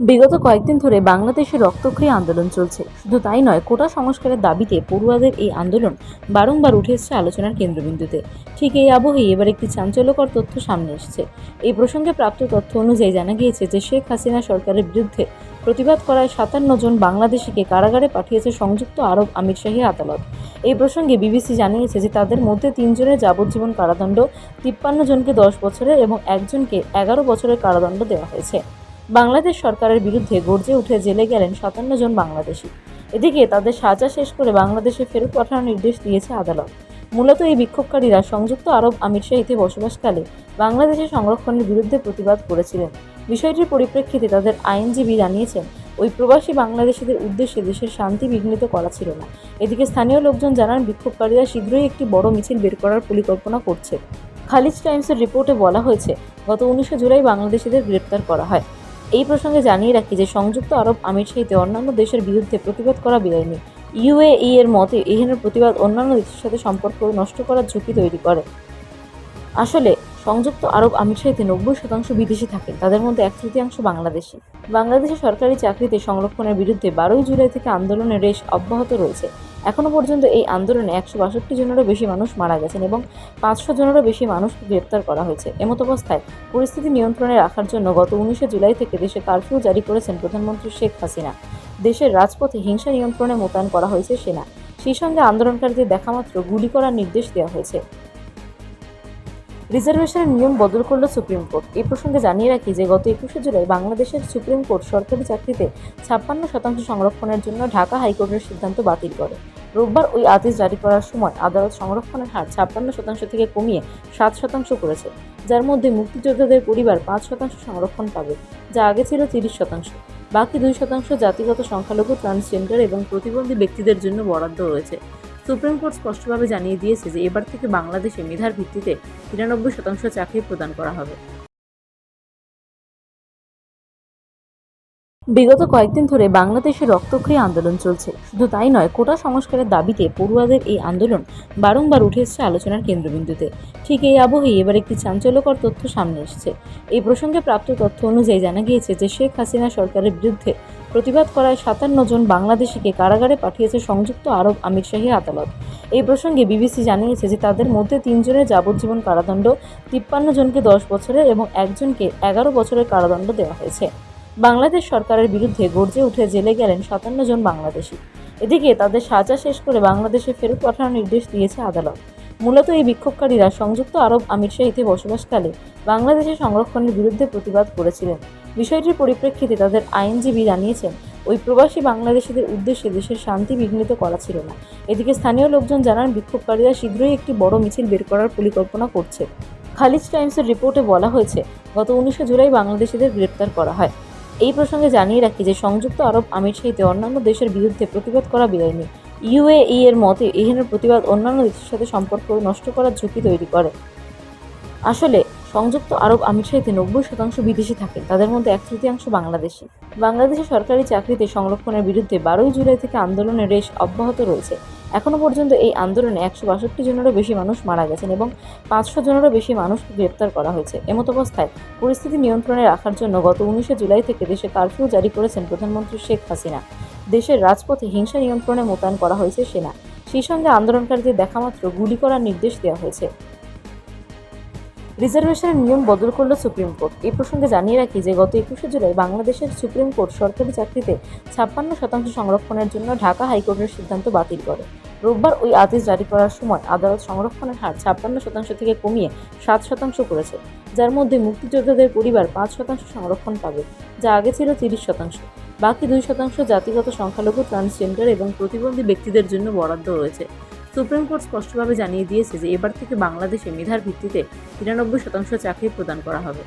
বিগত কয়েকদিন ধরে বাংলাদেশে রক্তক্ষয়ী আন্দোলন চলছে। শুধু তাই নয়, কোটা সংস্কারের দাবিতে পড়ুয়াদের এই আন্দোলন বারংবার উঠে এসছে আলোচনার কেন্দ্রবিন্দুতে। ঠিক এই আবহেই এবার একটি চাঞ্চল্যকর তথ্য সামনে এসেছে। এই প্রসঙ্গে প্রাপ্ত তথ্য অনুযায়ী জানা গিয়েছে যে শেখ হাসিনা সরকারের বিরুদ্ধে প্রতিবাদ করায় সাতান্ন জন বাংলাদেশিকে কারাগারে পাঠিয়েছে সংযুক্ত আরব আমিরশাহী আদালত। এই প্রসঙ্গে বিবিসি জানিয়েছে যে তাদের মধ্যে তিনজনের যাবজ্জীবন কারাদণ্ড, তিপ্পান্ন জনকে দশ বছরের এবং একজনকে এগারো বছরের কারাদণ্ড দেওয়া হয়েছে। বাংলাদেশ সরকারের বিরুদ্ধে গর্জে উঠে জেলে গেলেন সাতান্ন জন বাংলাদেশি। এদিকে তাদের সাজা শেষ করে বাংলাদেশে ফেরত পাঠানোর নির্দেশ দিয়েছে আদালত। মূলত এই বিক্ষোভকারীরা সংযুক্ত আরব আমিরশাহিতে বসবাসকালে বাংলাদেশের সংরক্ষণের বিরুদ্ধে প্রতিবাদ করেছিলেন। বিষয়টির পরিপ্রেক্ষিতে তাদের আইনজীবী জানিয়েছেন, ওই প্রবাসী বাংলাদেশিদের উদ্দেশ্যে দেশের শান্তি বিঘ্নিত করা ছিল না। এদিকে স্থানীয় লোকজন জানান, বিক্ষোভকারীরা শীঘ্রই একটি বড় মিছিল বের করার পরিকল্পনা করছে। খালিজ টাইমসের রিপোর্টে বলা হয়েছে, গত উনিশে জুলাই বাংলাদেশিদের গ্রেপ্তার করা হয়। এই প্রসঙ্গে জানিয়ে রাখি যে সংযুক্ত আরব আমিরশাহিতে অন্যান্য দেশের বিরুদ্ধে প্রতিবাদ করা বেআইনি। ইউএই এর মতে এহেনের প্রতিবাদ অন্যান্য দেশের সাথে সম্পর্ক নষ্ট করার ঝুঁকি তৈরি করে। আসলে, সংযুক্ত আরব আমিরশাহিতে নব্বই শতাংশ বিদেশি থাকেন, তাদের মধ্যে এক তৃতীয়াংশ বাংলাদেশি। বাংলাদেশের সরকারি চাকরিতে সংরক্ষণের বিরুদ্ধে বারোই জুলাই থেকে আন্দোলনের রেশ অব্যাহত রয়েছে। এখনও পর্যন্ত এই আন্দোলনে একশো বাষট্টি জনেরও বেশি মানুষ মারা গেছেন এবং পাঁচশো জনেরও বেশি মানুষকে গ্রেপ্তার করা হয়েছে। এমত অবস্থায় পরিস্থিতি নিয়ন্ত্রণে রাখার জন্য গত উনিশে জুলাই থেকে দেশে কারফিউ জারি করেছেন প্রধানমন্ত্রী শেখ হাসিনা। দেশের রাজপথে হিংসা নিয়ন্ত্রণে মোতায়েন করা হয়েছে সেনা। সেই সঙ্গে আন্দোলনকারীদের দেখামাত্র গুলি করার নির্দেশ দেওয়া হয়েছে। রিজার্ভেশনের নিয়ম বদল করল সুপ্রিম কোর্ট। এই প্রসঙ্গে জানিয়ে রাখি যে, গত একুশে জুলাই বাংলাদেশের সুপ্রিম কোর্ট সরকারি চাকরিতে ছাপ্পান্ন শতাংশ সংরক্ষণের জন্য ঢাকা হাইকোর্টের সিদ্ধান্ত বাতিল করে। রোববার ওই আদেশ জারি করার সময় আদালত সংরক্ষণের হার ছাপ্পান্ন শতাংশ থেকে কমিয়ে সাত শতাংশ করেছে, যার মধ্যে মুক্তিযোদ্ধাদের পরিবার পাঁচ শতাংশ সংরক্ষণ পাবে, যা আগে ছিল তিরিশ শতাংশ। বাকি দুই শতাংশ জাতিগত সংখ্যালঘু ট্রান্সজেন্ডার এবং প্রতিবন্ধী ব্যক্তিদের জন্য বরাদ্দ রয়েছে। সুপ্রিম কোর্ট স্পষ্টভাবে জানিয়ে দিয়েছে যে, এবার থেকে বাংলাদেশে মেধার ভিত্তিতে তিরানব্বই শতাংশ চাকরি প্রদান করা হবে। বিগত কয়েকদিন ধরে বাংলাদেশে রক্তক্ষয়ী আন্দোলন চলছে। শুধু তাই নয়, কোটা সংস্কারের দাবিতে পড়ুয়াদের এই আন্দোলন বারংবার উঠে এসছে আলোচনার কেন্দ্রবিন্দুতে। ঠিক এই আবহেই এবার একটি চাঞ্চল্যকর তথ্য সামনে এসেছে। এই প্রসঙ্গে প্রাপ্ত তথ্য অনুযায়ী জানা গিয়েছে যে শেখ হাসিনা সরকারের বিরুদ্ধে প্রতিবাদ করায় সাতান্ন জন বাংলাদেশিকে কারাগারে পাঠিয়েছে সংযুক্ত আরব আমিরশাহী আদালত। এই প্রসঙ্গে বিবিসি জানিয়েছে যে তাদের মধ্যে তিনজনের যাবজ্জীবন কারাদণ্ড, তিপ্পান্ন জনকে দশ বছরের এবং একজনকে এগারো বছরের কারাদণ্ড দেওয়া হয়েছে। বাংলাদেশ সরকারের বিরুদ্ধে গর্জে উঠে জেলে গেলেন সাতান্ন জন বাংলাদেশি। এদিকে তাদের সাজা শেষ করে বাংলাদেশে ফেরত পাঠানোর নির্দেশ দিয়েছে আদালত। মূলত এই বিক্ষোভকারীরা সংযুক্ত আরব আমিরশাহিতে বসবাসকালে বাংলাদেশের সংরক্ষণের বিরুদ্ধে প্রতিবাদ করেছিলেন। বিষয়টির পরিপ্রেক্ষিতে তাদের আইনজীবী জানিয়েছেন, ওই প্রবাসী বাংলাদেশিদের উদ্দেশ্যে দেশের শান্তি বিঘ্নিত করা ছিল না। এদিকে স্থানীয় লোকজন জানান, বিক্ষোভকারীরা শীঘ্রই একটি বড় মিছিল বের করার পরিকল্পনা করছে। খালিজ টাইমসের রিপোর্টে বলা হয়েছে, গত উনিশে জুলাই বাংলাদেশিদের গ্রেপ্তার করা হয়। এই প্রসঙ্গে জানিয়ে রাখি যে সংযুক্ত আরব আমিরশাহিতে অন্যান্য দেশের বিরুদ্ধে প্রতিবাদ করা বেআইনি ইউএই এর মতে এহেনের প্রতিবাদ অন্যান্য দেশের সাথে সম্পর্ক নষ্ট করার ঝুঁকি তৈরি করে। আসলে, সংযুক্ত আরব আমিরশাহিতে নব্বই শতাংশ বিদেশি থাকেন, তাদের মধ্যে এক তৃতীয়াংশ বাংলাদেশি। বাংলাদেশের সরকারি চাকরিতে সংরক্ষণের বিরুদ্ধে বারোই জুলাই থেকে আন্দোলনের রেশ অব্যাহত রয়েছে। এখনও পর্যন্ত এই আন্দোলনে একশো বাষট্টি জনেরও বেশি মানুষ মারা গেছেন এবং পাঁচশো জনেরও বেশি মানুষ গ্রেপ্তার করা হয়েছে। এমত অবস্থায় পরিস্থিতি নিয়ন্ত্রণে রাখার জন্য গত উনিশে জুলাই থেকে দেশে কারফিউ জারি করেছেন প্রধানমন্ত্রী শেখ হাসিনা। দেশের রাজপথে হিংসা নিয়ন্ত্রণে মোতায়েন করা হয়েছে সেনা। সেই সঙ্গে আন্দোলনকারীদের দেখামাত্র গুলি করার নির্দেশ দেওয়া হয়েছে। রিজার্ভেশনের নিয়ম বদল করল সুপ্রিম কোর্ট। এই প্রসঙ্গে জানিয়ে রাখি যে, গত একুশে জুলাই বাংলাদেশের সুপ্রিম কোর্ট সরকারি চাকরিতে ছাপ্পান্ন শতাংশ সংরক্ষণের জন্য ঢাকা হাইকোর্টের সিদ্ধান্ত বাতিল করে। রোববার ওই আদেশ জারি করার সময় আদালত সংরক্ষণের হার ছাপ্পান্ন শতাংশ থেকে কমিয়ে সাত শতাংশ করেছে, যার মধ্যে মুক্তিযোদ্ধাদের পরিবার পাঁচ শতাংশ সংরক্ষণ পাবে, যা আগে ছিল তিরিশ শতাংশ। বাকি দুই শতাংশ জাতিগত সংখ্যালঘু, ট্রান্সজেন্ডার এবং প্রতিবন্ধী ব্যক্তিদের জন্য বরাদ্দ রয়েছে। সুপ্রিম কোর্ট স্পষ্টভাবে জানিয়ে দিয়েছে যে এবার থেকে বাংলাদেশে মেধার ভিত্তিতে তিরানব্বই শতাংশ চাকরি প্রদান করা হবে।